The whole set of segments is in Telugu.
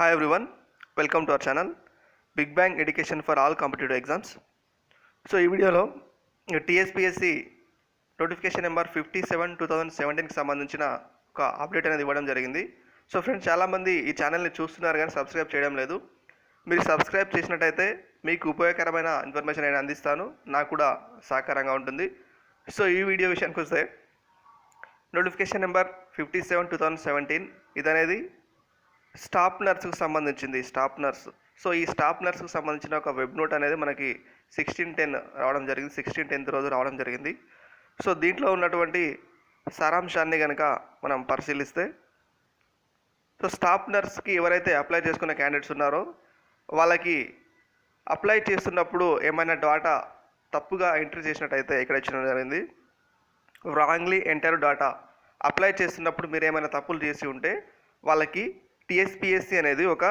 Hi everyone welcome to our channel big bang education for all competitive exams so ఈ వీడియోలో TSPSC notification number fifty seven two thousand సెవెంటీన్కి సంబంధించిన ఒక అప్డేట్ అనేది ఇవ్వడం జరిగింది. సో ఫ్రెండ్స్ చాలామంది ఈ ఛానల్ని చూస్తున్నారు కానీ సబ్స్క్రైబ్ చేయడం లేదు. మీరు సబ్స్క్రైబ్ చేసినట్టయితే మీకు ఉపయోగకరమైన ఇన్ఫర్మేషన్ నేను అందిస్తాను. నాకు కూడా సహకారంగా ఉంటుంది. సో ఈ వీడియో విషయానికి వస్తే notification number fifty seven two thousand seventeen ఇదనేది staff నర్స్కి సంబంధించింది స్టాప్ నర్స్ సో ఈ స్టాప్ నర్స్కి సంబంధించిన ఒక వెబ్ నోట్ అనేది మనకి సిక్స్టీన్ టెన్ రావడం జరిగింది సిక్స్టీన్ టెన్త్ రోజు రావడం జరిగింది. సో దీంట్లో ఉన్నటువంటి సారాంశాన్ని కనుక మనం పరిశీలిస్తే సో స్టాఫ్ నర్స్కి ఎవరైతే అప్లై చేసుకున్న క్యాండిడేట్స్ ఉన్నారో వాళ్ళకి అప్లై చేస్తున్నప్పుడు ఏమైనా డాటా తప్పుగా ఎంట్రీ చేసినట్టయితే ఇక్కడ ఇచ్చడం జరిగింది. రాంగ్లీ ఎంటర్ డాటా అప్లై చేస్తున్నప్పుడు మీరు ఏమైనా తప్పులు చేసి ఉంటే వాళ్ళకి టీఎస్పిఎస్సి అనేది ఒక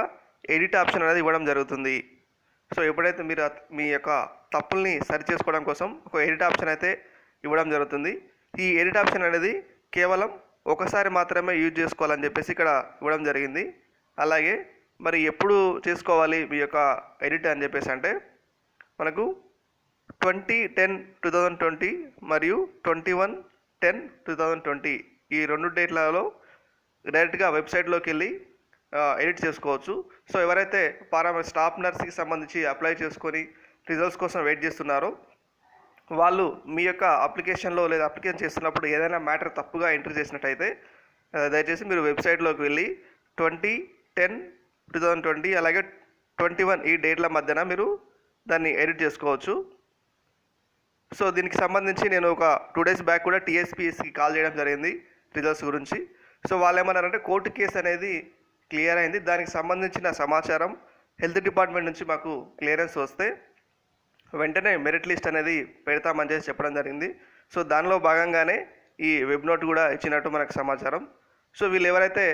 ఎడిట్ ఆప్షన్ అనేది ఇవ్వడం జరుగుతుంది. సో ఎప్పుడైతే మీరు మీ యొక్క తప్పుల్ని సరి చేసుకోవడం కోసం ఒక ఎడిట్ ఆప్షన్ అయితే ఇవ్వడం జరుగుతుంది. ఈ ఎడిట్ ఆప్షన్ అనేది కేవలం ఒకసారి మాత్రమే యూజ్ చేసుకోవాలని చెప్పేసి ఇక్కడ ఇవ్వడం జరిగింది. అలాగే మరి ఎప్పుడు చేసుకోవాలి మీ యొక్క ఎడిట్ అని చెప్పేసి అంటే మనకు twenty ten two thousand twenty మరియు twenty one ten two thousand twenty ఈ రెండు డేట్లలో డైరెక్ట్గా వెబ్సైట్లోకి వెళ్ళి ఎడిట్ చేసుకోవచ్చు. సో ఎవరైతే పారా స్టాఫ్ నర్స్కి సంబంధించి అప్లై చేసుకొని రిజల్ట్స్ కోసం వెయిట్ చేస్తున్నారో వాళ్ళు మీ యొక్క అప్లికేషన్లో లేదా అప్లికేషన్ చేస్తున్నప్పుడు ఏదైనా మ్యాటర్ తప్పుగా ఎంట్రీ చేసినట్టయితే దయచేసి మీరు వెబ్సైట్లోకి వెళ్ళి twenty ten two thousand twenty అలాగే ట్వంటీ వన్ ఈ డేట్ల మధ్యన మీరు దాన్ని ఎడిట్ చేసుకోవచ్చు. సో దీనికి సంబంధించి నేను ఒక టూ డేస్ బ్యాక్ కూడా టీఎస్పీఎస్కి కాల్ చేయడం జరిగింది రిజల్ట్స్ గురించి. సో వాళ్ళు ఏమన్నారంటే కోర్టు కేసు అనేది క్లియర్ అయింది. దానికి సంబంధించిన సమాచారం హెల్త్ డిపార్ట్మెంట్ నుంచి మాకు క్లియరెన్స్ వస్తే వెంటనే మెరిట్ లిస్ట్ అనేది పెడతామని చేసి చెప్పడం జరిగింది. సో దానిలో భాగంగానే ఈ వెబ్ నోట్ కూడా ఇచ్చినట్టు మనకు సమాచారం. సో వీళ్ళు ఎవరైతే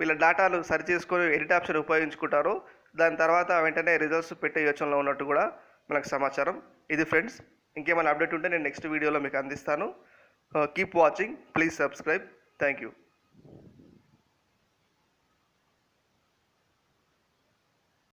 వీళ్ళ డేటాను సరి చేసుకొని ఎడిట్ ఆప్షన్ ఉపయోగించుకుంటారో దాని తర్వాత వెంటనే రిజల్ట్స్ పెట్టే యోచనలో ఉన్నట్టు కూడా మనకు సమాచారం. ఇది ఫ్రెండ్స్ ఇంకేమైనా అప్డేట్ ఉంటే నేను నెక్స్ట్ వీడియోలో మీకు అందిస్తాను. Keep watching please subscribe. Thank you.